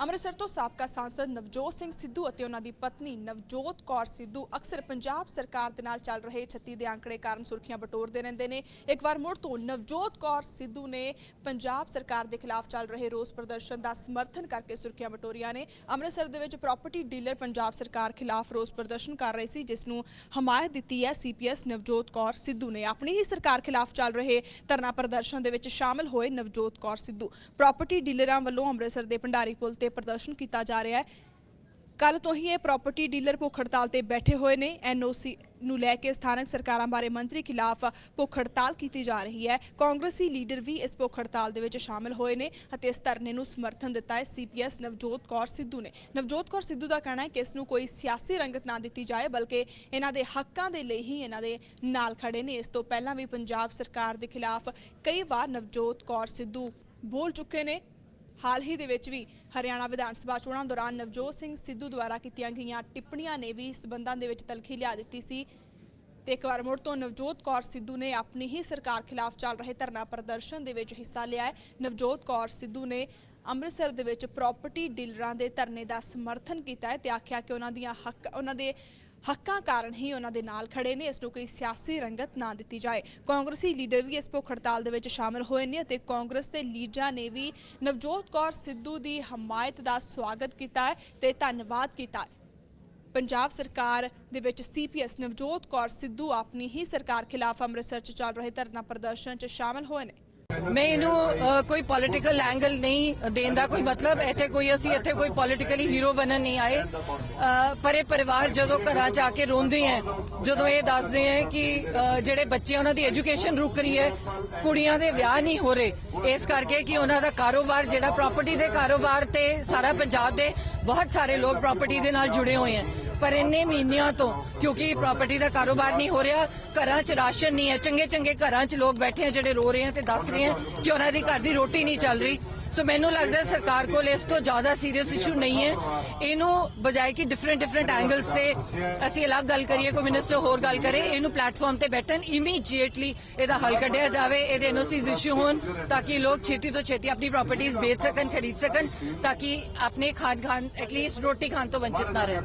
ਅੰਮ੍ਰਿਤਸਰ ਤੋਂ ਸਾਬਕਾ ਸਾਂਸਦ ਨਵਜੋਤ ਸਿੰਘ ਸਿੱਧੂ ਅਤੇ ਉਹਨਾਂ ਦੀ ਪਤਨੀ ਨਵਜੋਤ ਕੌਰ ਸਿੱਧੂ ਅਕਸਰ ਪੰਜਾਬ ਸਰਕਾਰ ਦੇ ਨਾਲ ਚੱਲ ਰਹੇ 36 ਦੇ ਅੰਕੜੇ ਕਾਰਨ ਸੁਰਖੀਆਂ ਬਟੋਰਦੇ ਰਹਿੰਦੇ ਨੇ। ਇੱਕ ਵਾਰ ਮੁੜ ਤੋਂ ਨਵਜੋਤ ਕੌਰ ਸਿੱਧੂ ਨੇ ਪੰਜਾਬ ਸਰਕਾਰ ਦੇ ਖਿਲਾਫ ਚੱਲ ਰਹੇ ਰੋਸ ਪ੍ਰਦਰਸ਼ਨ ਦਾ ਸਮਰਥਨ ਕਰਕੇ ਸੁਰਖੀਆਂ ਬਟੋਰੀਆਂ ਨੇ। ਅੰਮ੍ਰਿਤਸਰ ਦੇ ਵਿੱਚ ਪ੍ਰਾਪਰਟੀ ਡੀਲਰ ਪੰਜਾਬ ਸਰਕਾਰ ਖਿਲਾਫ ਰੋਸ ਪ੍ਰਦਰਸ਼ਨ ਕਰ ਰਹੇ ਸੀ, ਜਿਸ ਨੂੰ ਹਮਾਇਤ ਦਿੱਤੀ ਹੈ ਸੀਪੀਐਸ ਨਵਜੋਤ ਕੌਰ ਸਿੱਧੂ ਨੇ। ਆਪਣੀ ਹੀ ਸਰਕਾਰ ਖਿਲਾਫ ਚੱਲ ਰਹੇ ਧਰਨਾ ਪ੍ਰਦਰਸ਼ਨ ਦੇ ਵਿੱਚ ਸ਼ਾਮਲ ਹੋਏ ਨਵਜੋਤ ਕੌਰ ਸਿੱਧੂ। ਪ੍ਰਾਪਰਟੀ ਡੀਲਰਾਂ ਵੱਲੋਂ ਅੰਮ੍ਰਿਤਸਰ ਦੇ ਭੰਡਾਰੀ ਪੁਲ ਤੇ ਪ੍ਰਦਰਸ਼ਨ ਕੀਤਾ ਜਾ ਰਿਹਾ ਹੈ। ਕੱਲ ਤੋਂ ਹੀ ਇਹ ਪ੍ਰਾਪਰਟੀ ਡੀਲਰ ਭੁੱਖ ਹੜਤਾਲ ਤੇ ਬੈਠੇ ਹੋਏ ਨੇ। ਐਨਓਸੀ ਨੂੰ ਲੈ ਕੇ ਸਥਾਨਕ ਸਰਕਾਰਾਂ ਬਾਰੇ ਮੰਤਰੀ ਖਿਲਾਫ ਭੁੱਖ ਹੜਤਾਲ ਕੀਤੀ ਜਾ ਰਹੀ ਹੈ। ਕਾਂਗਰਸੀ ਲੀਡਰ ਵੀ ਇਸ ਭੁੱਖ ਹੜਤਾਲ ਦੇ ਵਿੱਚ ਸ਼ਾਮਲ ਹੋਏ ਨੇ ਅਤੇ ਇਸ ਧਰਨੇ ਨੂੰ ਸਮਰਥਨ ਦਿੱਤਾ ਹੈ। ਸੀਪੀਐਸ ਨਵਜੋਤ ਕੌਰ ਸਿੱਧੂ ਨੇ। ਨਵਜੋਤ ਕੌਰ ਸਿੱਧੂ ਦਾ ਕਹਿਣਾ ਹੈ ਕਿ ਇਸ ਨੂੰ ਕੋਈ ਸਿਆਸੀ ਰੰਗਤ ਨਾ ਦਿੱਤੀ ਜਾਏ, ਬਲਕਿ ਇਹਨਾਂ ਦੇ ਹੱਕਾਂ ਦੇ ਲਈ ਹੀ ਇਹਨਾਂ ਦੇ ਨਾਲ ਖੜੇ ਨੇ। ਇਸ ਤੋਂ ਪਹਿਲਾਂ ਵੀ ਪੰਜਾਬ ਸਰਕਾਰ ਦੇ ਖਿਲਾਫ ਕਈ ਵਾਰ ਨਵਜੋਤ ਕੌਰ ਸਿੱਧੂ ਬੋਲ ਚੁੱਕੇ ਨੇ। ਹਾਲ ਹੀ ਦੇ ਵਿੱਚ ਵੀ ਹਰਿਆਣਾ ਵਿਧਾਨ ਸਭਾ ਚੋਣਾਂ ਦੌਰਾਨ ਨਵਜੋਤ ਸਿੰਘ ਸਿੱਧੂ ਦੁਆਰਾ ਕੀਤੀਆਂ ਗਈਆਂ ਟਿੱਪਣੀਆਂ ਨੇ ਵੀ ਸਬੰਧਾਂ ਦੇ ਵਿੱਚ ਤਲਖੀ ਲਿਆ ਦਿੱਤੀ ਸੀ। ਤੇ ਇੱਕ ਵਾਰ ਮੁੜ ਤੋਂ ਨਵਜੋਤ ਕੌਰ ਸਿੱਧੂ ਨੇ ਆਪਣੀ ਹੀ ਸਰਕਾਰ ਖਿਲਾਫ ਚੱਲ ਰਹੇ ਧਰਨਾ ਪ੍ਰਦਰਸ਼ਨ ਦੇ ਵਿੱਚ ਹਿੱਸਾ ਲਿਆ ਹੈ। ਨਵਜੋਤ ਕੌਰ ਸਿੱਧੂ ਨੇ ਅੰਮ੍ਰਿਤਸਰ ਦੇ ਵਿੱਚ ਪ੍ਰਾਪਰਟੀ ਡੀਲਰਾਂ ਦੇ ਧਰਨੇ ਦਾ ਸਮਰਥਨ ਕੀਤਾ ਹੈ ਤੇ ਆਖਿਆ ਕਿ ਉਹਨਾਂ ਦੀਆਂ ਹੱਕ ਉਹਨਾਂ ਦੇ ਹੱਕਾਂ ਕਾਰਨ ਹੀ ਉਹਨਾਂ ਦੇ ਨਾਲ ਖੜੇ ਨੇ, ਇਸ ਨੂੰ ਕੋਈ ਸਿਆਸੀ ਰੰਗਤ ਨਾ ਦਿੱਤੀ ਜਾਏ। ਕਾਂਗਰਸੀ ਲੀਡਰ ਵੀ ਇਸ ਭੁੱਖ ਹੜਤਾਲ ਦੇ ਵਿੱਚ ਸ਼ਾਮਲ ਹੋਏ ਨੇ ਅਤੇ ਕਾਂਗਰਸ ਦੇ ਲੀਡਰਾਂ ਨੇ ਵੀ ਨਵਜੋਤ ਕੌਰ ਸਿੱਧੂ ਦੀ ਹਮਾਇਤ ਦਾ ਸਵਾਗਤ ਕੀਤਾ ਹੈ ਤੇ ਧੰਨਵਾਦ ਕੀਤਾ ਹੈ। ਪੰਜਾਬ ਸਰਕਾਰ ਦੇ ਵਿੱਚ ਸੀਪੀਐਸ ਨਵਜੋਤ ਕੌਰ ਸਿੱਧੂ ਆਪਣੀ ਹੀ ਸਰਕਾਰ ਖਿਲਾਫ ਅੰਮ੍ਰਿਤਸਰ 'ਚ ਚੱਲ ਰਹੇ ਧਰਨਾ ਪ੍ਰਦਰਸ਼ਨ 'ਚ ਸ਼ਾਮਲ ਹੋਏ ਨੇ। ਮੈਂ ਇਹਨੂੰ ਕੋਈ ਪੋਲਿਟੀਕਲ ਐਂਗਲ ਨਹੀਂ ਦੇਣ ਦਾ ਕੋਈ ਮਤਲਬ। ਇੱਥੇ ਕੋਈ ਅਸੀਂ ਇੱਥੇ ਕੋਈ ਪੋਲਿਟੀਕਲੀ ਹੀਰੋ ਬਣਨ ਨਹੀਂ ਆਏ। ਪਰ ਇਹ ਪਰਿਵਾਰ ਜਦੋਂ ਘਰਾਂ ਚ ਆ ਕੇ ਰੋਂਦੇ ਹੈ ਜਦੋਂ ਇਹ ਦੱਸਦੇ ਹੈ ਕਿ ਜਿਹੜੇ ਬੱਚੇ ਉਹਨਾਂ ਦੀ ਐਜੂਕੇਸ਼ਨ ਰੁਕ ਰਹੀ ਹੈ ਕੁੜੀਆਂ ਦੇ ਵਿਆਹ ਨਹੀਂ ਹੋ ਰਹੇ। ਇਸ ਕਰਕੇ ਕਿ ਉਹਨਾਂ ਦਾ ਕਾਰੋਬਾਰ, ਜਿਹੜਾ ਪ੍ਰਾਪਰਟੀ ਦੇ ਕਾਰੋਬਾਰ ਤੇ ਸਾਰਾ ਪੰਜਾਬ ਦੇ ਬਹੁਤ ਸਾਰੇ ਲੋਕ ਪ੍ਰਾਪਰਟੀ ਦੇ ਨਾਲ ਜੁੜੇ ਹੋਏ ਹੈ ਪਰ ਇੰਨੇ ਮਹੀਨਿਆਂ ਤੋਂ ਕਿਉਂਕਿ ਪ੍ਰਾਪਰਟੀ ਦਾ ਕਾਰੋਬਾਰ ਨਹੀਂ ਹੋ ਰਿਹਾ, ਘਰਾਂ 'ਚ ਰਾਸ਼ਨ ਨਹੀਂ ਹੈ, ਚੰਗੇ ਚੰਗੇ ਘਰਾਂ 'ਚ ਲੋਕ ਬੈਠੇ ਆ ਜਿਹੜੇ ਰੋ ਰਹੇ ਆ ਤੇ ਦੱਸ ਰਹੇ ਆ ਕਿ ਉਹਨਾਂ ਦੀ ਘਰ ਦੀ ਰੋਟੀ ਨਹੀਂ ਚੱਲ ਰਹੀ। ਸੋ ਮੈਨੂੰ ਲੱਗਦਾ ਸਰਕਾਰ ਕੋਲ ਇਸ ਤੋਂ ਜ਼ਿਆਦਾ ਸੀਰੀਅਸ ਇਸ਼ੂ ਨਹੀਂ ਹੈ। ਇਹਨੂੰ ਬਜਾਏ ਕਿ ਡਿਫਰੈਂਟ ਡਿਫਰੈਂਟ ਐਂਗਲਸ ਤੇ ਅਸੀਂ ਅਲੱਗ ਗੱਲ ਕਰੀਏ, ਕੋਈ ਮਿਨਿਸਟਰ ਹੋਰ ਗੱਲ ਕਰੇ, ਇਹਨੂੰ ਪਲੇਟਫਾਰਮ ਤੇ ਬੈਠਣ ਇਮੀਡੀਏਟਲੀ ਇਹਦਾ ਹੱਲ ਕੱਢਿਆ ਜਾਵੇ, ਇਹਦੇ ਐਨਓਸੀਜ਼ ਇਸ਼ੂ ਹੋਣ, ਤਾਂ ਕਿ ਲੋਕ ਛੇਤੀ ਤੋਂ ਛੇਤੀ ਆਪਣੀ ਪ੍ਰਾਪਰਟੀਆਂ ਵੇਚ ਸਕਣ, ਖਰੀਦ ਸਕਣ, ਤਾਂ ਕਿ ਆਪਣੇ ਖਾਨ ਖਾਨ ਐਟਲੀਸਟ ਰੋਟੀ ਖਾਣ ਤੋਂ ਵੰਚਿਤ ਨਾ ਰਹਿਣ।